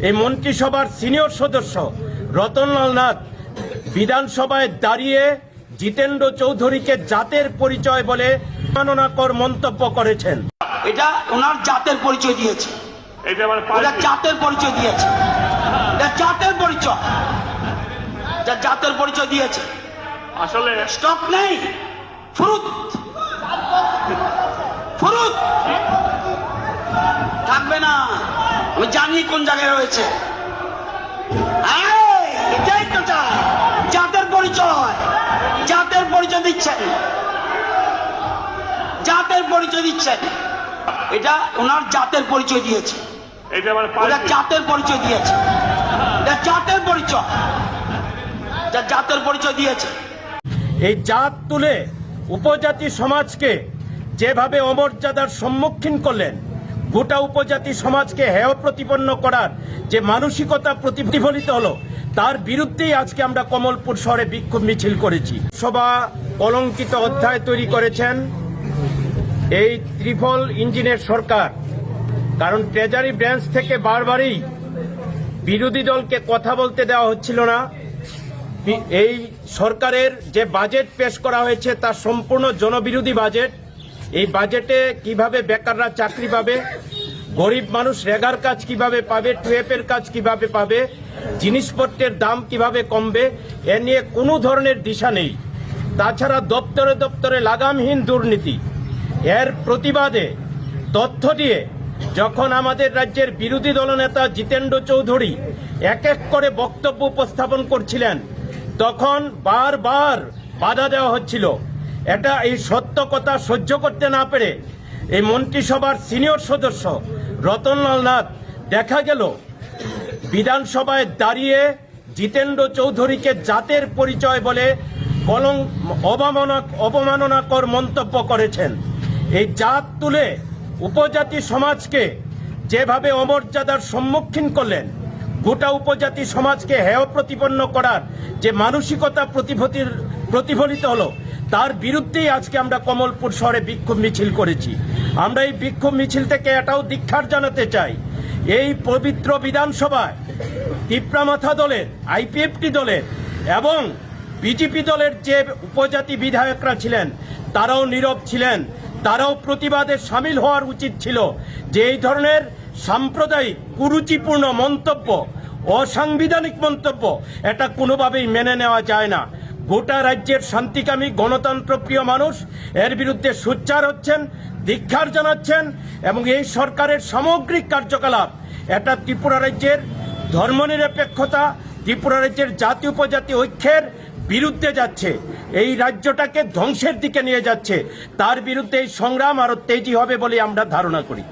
এই মন্ত্রিসভার সিনিয়র সদস্য রতনলাল নাথ বিধানসভায় দাঁড়িয়ে জিতেন্দ্র চৌধুরীকে জাতের পরিচয় বলে মাননাকর মন্তব্য করেছেন। এটা ওনার জাতের পরিচয় দিয়েছে। এটা জাতের পরিচয় দিয়েছে। এটা জাতের পরিচয়। যা জাতের পরিচয় দিয়েছে। আসলে স্টক নেই। ফ্রুট। ফ্রুট। থাকবে না। আমি জানি কোন জায়গায় রয়েছে। এটাই তো জাতের পরিচয় জাতের পরিচয় দিচ্ছেন। জাতের পরিচয় দিচ্ছেন। এটা ওনার জাতের পরিচয় দিয়েছে। এটা মানে জাতের পরিচয় দিয়েছে। এটা জাতের পরিচয়। যা জাতের পরিচয় দিয়েছে। এই জাত তুলে উপজাতি সমাজকে যেভাবে অমর্যাদার সম্মুখীন করলেন গোটা উপজাতি সমাজকে হেয় প্রতিপন্ন করার যে মানসিকতা প্রতিফলিত হলো, তার বিরুদ্ধেই আজকে আমরা কমলপুর শহরে বিক্ষোভ মিছিল করেছি। সভা কলঙ্কিত অধ্যায় তৈরি করেছেন এই ত্রিফল ইঞ্জিনের সরকার। কারণ ট্রেজারি ব্রাঞ্চ থেকে বারবারই বিরোধী দলকে কথা বলতে দেওয়া হচ্ছিল না। এই সরকারের যে বাজেট পেশ করা হয়েছে তা সম্পূর্ণ জনবিরোধী বাজেট এই বাজেটে কীভাবে বেকাররা চাকরি পাবে? গরিব মানুষ রেগার কাজ কীভাবে পাবে? টুয়েপের কাজ কীভাবে পাবে? জিনিসপত্রের দাম কীভাবে কমবে? এ নিয়ে কোনো ধরনের দিশা নেই। তাছাড়া দপ্তরে দপ্তরে লাগামহীন দুর্নীতি। এর প্রতিবাদে তথ্য দিয়ে যখন আমাদের রাজ্যের বিরোধী দলনেতা জিতেন্দ্র চৌধুরী এক এক করে বক্তব্য উপস্থাপন করছিলেন, তখন বারবার বাধা দেওয়া হচ্ছিল। এটা এই সত্য কথা সহ্য করতে না পেরে এই মন্ত্রিসভার সিনিয়র সদস্য রতনলাল নাথ দেখা গেল। বিধানসভায় দাঁড়িয়ে জিতেন্দ্র চৌধুরীকে জাতের পরিচয় বলে কলং অবমাননা অবমাননাকর মন্তব্য করেছেন। এই জাত তুলে উপজাতি সমাজকে যেভাবে অমর্যাদার সম্মুখীন করলেন, গোটা উপজাতি সমাজকে হেয় প্রতিপন্ন করার যে মানসিকতা প্রতিফলিত প্রতিফলিত হলো তার বিরুদ্ধেই আজকে আমরা কমলপুর শহরে বিক্ষোভ মিছিল করেছি। আমরা এই বিক্ষোভ মিছিল থেকে এটাও দীক্ষার জানাতে চাই, এই পবিত্র বিধানসভায় তিপ্রামাথা দলের, আইপিএফটি দলের এবং বিজেপি দলের যে উপজাতি বিধায়করা ছিলেন, তারাও নীরব ছিলেন, তারাও প্রতিবাদে সামিল হওয়ার উচিত ছিল যে এই ধরনের সাম্প্রদায়িক, কুরুচিপূর্ণ মন্তব্য, অসাংবিধানিক মন্তব্য, এটা কোনোভাবেই মেনে নেওয়া যায় না। গোটা রাজ্যের শান্তিকামী গণতন্ত্রপ্রিয় মানুষ, এর বিরুদ্ধে সোচ্চার হচ্ছেন ধিক্ষার জানাচ্ছেন এবং এই সরকারের সামগ্রিক কার্যকলাপ, এটা ত্রিপুরা রাজ্যের ধর্মনিরপেক্ষতা, ত্রিপুরা রাজ্যের জাতি উপজাতি ঐক্যের বিরুদ্ধে যাচ্ছে, এই রাজ্যটাকে ধ্বংসের দিকে নিয়ে যাচ্ছে, তার বিরুদ্ধে এই সংগ্রাম আরও তেজি হবে বলে আমরা ধারণা করি।